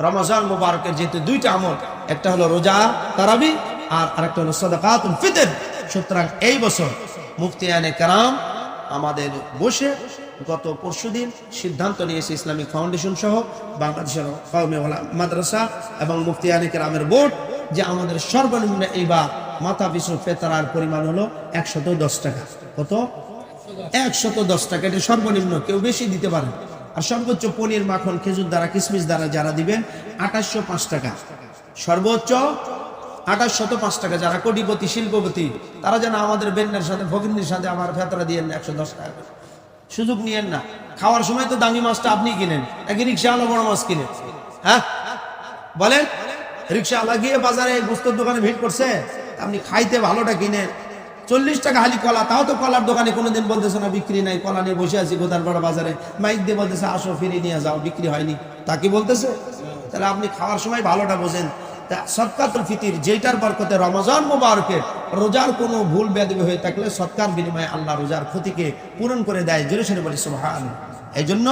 রমজান মুবারকের যেহেতু দুইটা আমল, একটা হলো রোজা তারাবি আর আরেকটা হলো সদাকাতুল ফিতর। সুতরাং এই বছর মুফতিয়ানে কারাম আমাদের বসে গত পরশুদিন সিদ্ধান্ত নিয়েছে ইসলামিক ফাউন্ডেশন সহ বাংলাদেশের মাদ্রাসা এবং মুফতিয়ানে কেরামের বোর্ড যে আমাদের সর্বনিম্ন এইবার মাথা পিছু ফেতরার পরিমাণ হলো একশত দশ টাকা। কত? একশত দশ টাকা। এটা সর্বনিম্ন, কেউ বেশি দিতে পারে আর সর্বোচ্চ পনির, মাখন, খেজুর দ্বারা কিশমিশ দ্বারা যারা দিবেন, আঠাশশো পাঁচ টাকা। সর্বোচ্চ আঠাশ শত পাঁচ টাকা যারা কোটিপতি, শিল্পপতি, তারা যেন আমাদের বেন্নার সাথে ফকিরনির সাথে আমার ফেতরা দিয়ে একশো দশ টাকা। সুযোগ নিয়েন না। খাওয়ার সময় তো দামি মাছটা আপনি কিনেন নাকি রিক্সাওয়ালা বড় মাছ কিনেন। হ্যাঁ? বলেন? রিক্সাওয়ালা গিয়ে বাজারে গুস্তর দোকানে ভিড় করছে? আপনি খাইতে ভালোটা কিনেন। চল্লিশ টাকা হালি কলা, তাও তো কলার দোকানে কোনোদিন বলতেছে না বিক্রি নাই, কলা নিয়ে বসে আছি গোদারপাড়া বাজারে। মাইক দিয়ে বলতেছে, আসো ফিরে নিয়ে যাও, বিক্রি হয়নি। তা কি বলতেছে? তাহলে আপনি খাওয়ার সময় ভালোটা বোঝেন। ফিতির যেটার বরকতে রমজান মোবারকের রোজার কোনো ভুল বেদবি হয়ে থাকলে সৎকার বিনিময়ে আল্লাহ রোজার ক্ষতিকে পূরণ করে দেয়। জোরে বলি সুবহান এই জন্য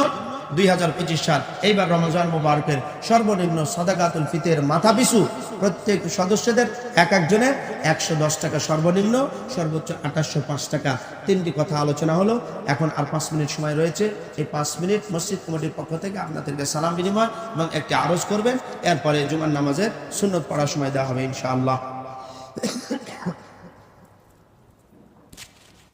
দুই হাজার পঁচিশ সাল, এইবার রমজান মোবারকের সর্বনিম্ন সদাকাতুল ফিতের মাথা পিছু প্রত্যেক সদস্যদের এক একজনের একশো দশ টাকা সর্বনিম্ন, সর্বোচ্চ আঠাশশো টাকা। তিনটি কথা আলোচনা হলো। এখন আর পাঁচ মিনিট সময় রয়েছে। এই পাঁচ মিনিট মসজিদ কমিটির পক্ষ থেকে আপনাদেরকে সালাম বিনিময় এবং একটি আরজ করবেন। এরপরে জুমার নামাজের সুন্নত পড়ার সময় দেওয়া হবে ইনশাআল্লাহ।